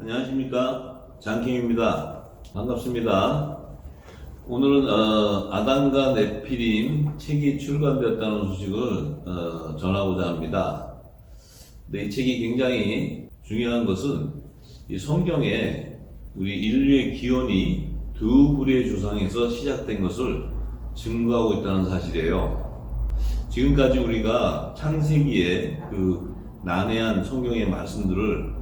안녕하십니까 장킹입니다. 반갑습니다. 오늘은 어, 아담과 네피림 책이 출간되었다는 소식을 어, 전하고자 합니다. 근데 이 책이 굉장히 중요한 것은 이 성경에 우리 인류의 기원이 두 부류의 조상에서 시작된 것을 증거하고 있다는 사실이에요. 지금까지 우리가 창세기에 그 난해한 성경의 말씀들을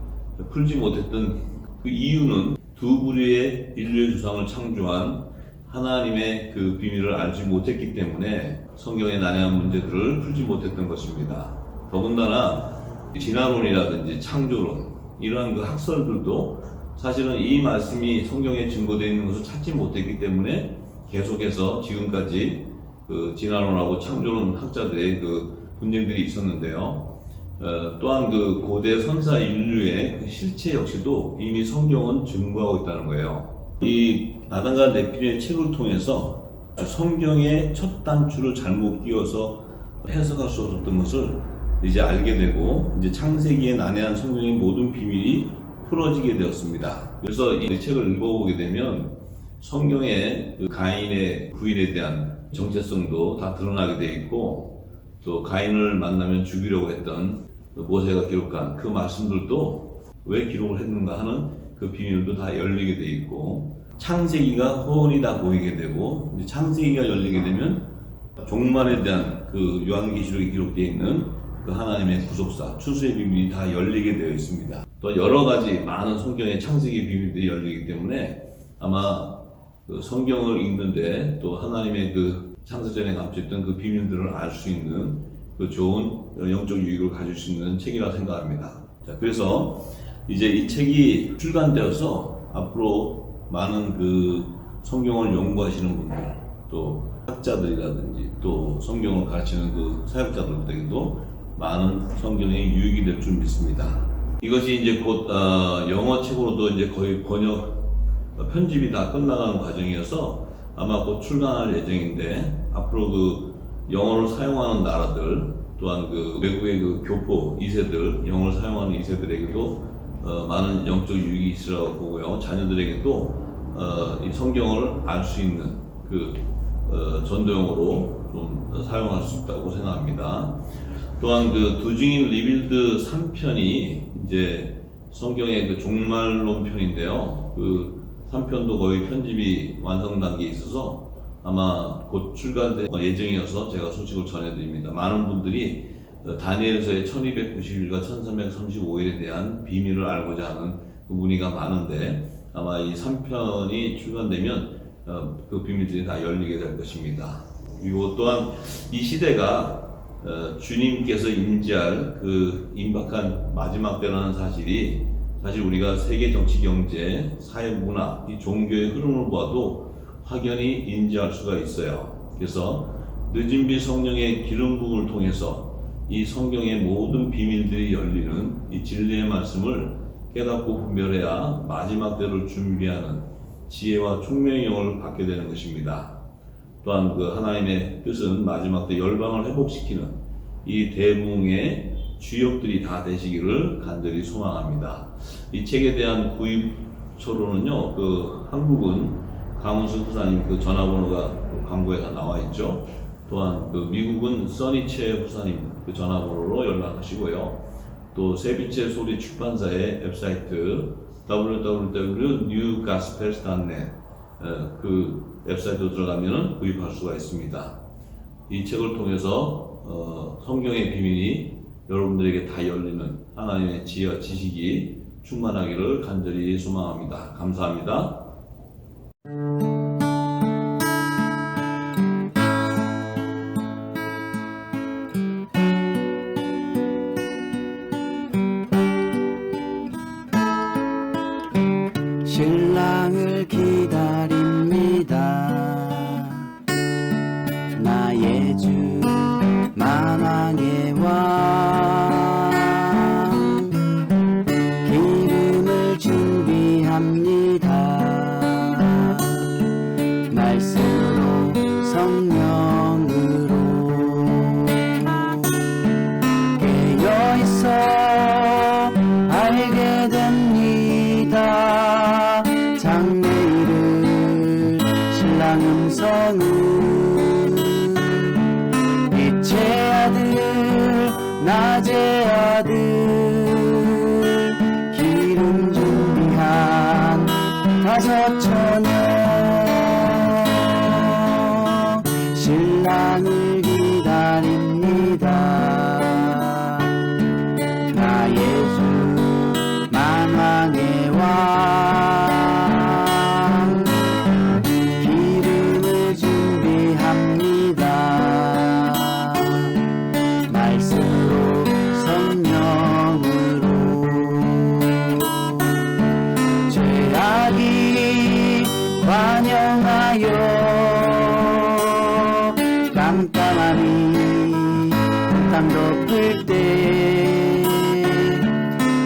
풀지 못했던 그 이유는 두 부류의 인류의 조상을 창조한 하나님의 그 비밀을 알지 못했기 때문에 성경의 난해한 문제들을 풀지 못했던 것입니다. 더군다나 진화론이라든지 창조론 이러한 그 학설들도 사실은 이 말씀이 성경에 증거되어 있는 것을 찾지 못했기 때문에 계속해서 지금까지 그 진화론하고 창조론 학자들의 그 분쟁들이 있었는데요. 어, 또한 그 고대 선사 인류의 그 실체 역시도 이미 성경은 증거하고 있다는 거예요. 이 아담과 네피의 책을 통해서 성경의 첫 단추를 잘못 끼워서 해석할 수 없었던 것을 이제 알게 되고 이제 창세기의 난해한 성경의 모든 비밀이 풀어지게 되었습니다. 그래서 이 책을 읽어보게 되면 성경의 그 가인의 부인에 대한 정체성도 다 드러나게 되어 있고 또 가인을 만나면 죽이려고 했던 그 모세가 기록한 그 말씀들도 왜 기록을 했는가 하는 그 비밀도 다 열리게 되어 있고 창세기가 훤히 다 보이게 되고 창세기가 열리게 되면 종말에 대한 그 요한계시록에 기록되어 있는 그 하나님의 구속사 추수의 비밀이 다 열리게 되어 있습니다. 또 여러 가지 많은 성경의 창세기 비밀들이 열리기 때문에 아마 그 성경을 읽는데 또 하나님의 그 창세전에 감춰있던 그 비밀들을 알 수 있는 그 좋은 영적 유익을 가질 수 있는 책이라 생각합니다. 자, 그래서 이제 이 책이 출간되어서 앞으로 많은 그 성경을 연구하시는 분들 또 학자들이라든지 또 성경을 가르치는 그 사역자들에게도 많은 성경의 유익이 될 줄 믿습니다. 이것이 이제 곧 어, 영어 책으로도 이제 거의 번역 편집이 다 끝나가는 과정이어서 아마 곧 출간할 예정인데 앞으로 그 영어를 사용하는 나라들 또한 그 외국의 그 교포 2세들 영어를 사용하는 2세들에게도 어, 많은 영적 유익이 있으라고 보고요 자녀들에게도 어, 이 성경을 알 수 있는 그 어, 전도용으로 좀 사용할 수 있다고 생각합니다. 또한 그 두중인 리빌드 3편이 이제 성경의 그 종말론 편인데요. 그 3편도 거의 편집이 완성 단계에 있어서 아마 곧 출간될 예정이어서 제가 소식을 전해드립니다. 많은 분들이 어, 다니엘서의 1290일과 1335일에 대한 비밀을 알고자 하는 그 문의가 많은데 아마 이 3편이 출간되면 어, 그 비밀들이 다 열리게 될 것입니다. 그리고 또한 이 시대가 어, 주님께서 임재할 그 임박한 마지막 때라는 사실이 사실 우리가 세계 정치, 경제, 사회, 문화, 이 종교의 흐름을 봐도 확연히 인지할 수가 있어요. 그래서 늦은 비 성령의 기름 부음을 통해서 이 성경의 모든 비밀들이 열리는 이 진리의 말씀을 깨닫고 분별해야 마지막 때를 준비하는 지혜와 총명의 영을 받게 되는 것입니다. 또한 그 하나님의 뜻은 마지막 때 열방을 회복시키는 이 대붕의 주역들이 다 되시기를 간절히 소망합니다. 이 책에 대한 구입처로는요, 그 한국은 강원수 후사님 그 전화번호가 광고에 다 나와 있죠. 또한 그 미국은 써니체 후사님 그 전화번호로 연락하시고요. 또 세비체 소리 출판사의 웹사이트 www.newgospels.net 어, 그 웹사이트 들어가면 구입할 수가 있습니다. 이 책을 통해서 어, 성경의 비밀이 여러분들에게 다 열리는 하나님의 지혜와 지식이 충만하기를 간절히 소망합니다. 감사합니다. 신랑 성은 빛의 아들 낮의 아들 기름 준비한 다섯 처녀. 신랑을 기다립니다. 참 높을 때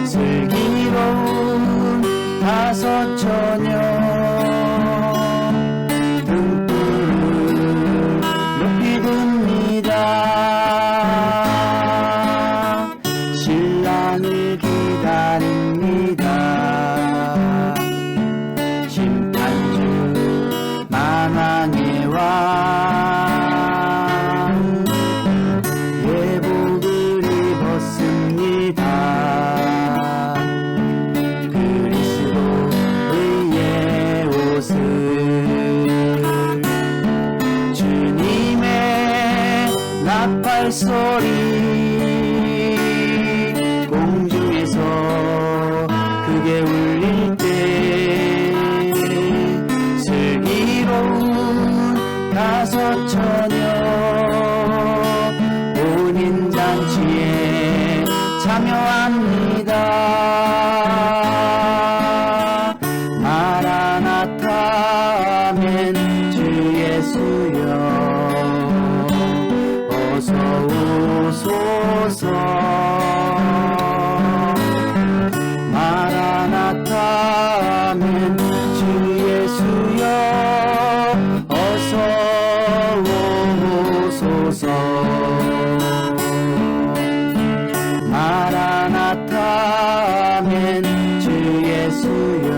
슬기로운 다섯 처녀. 감사합니다. 하시며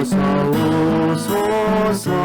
어서 오소서.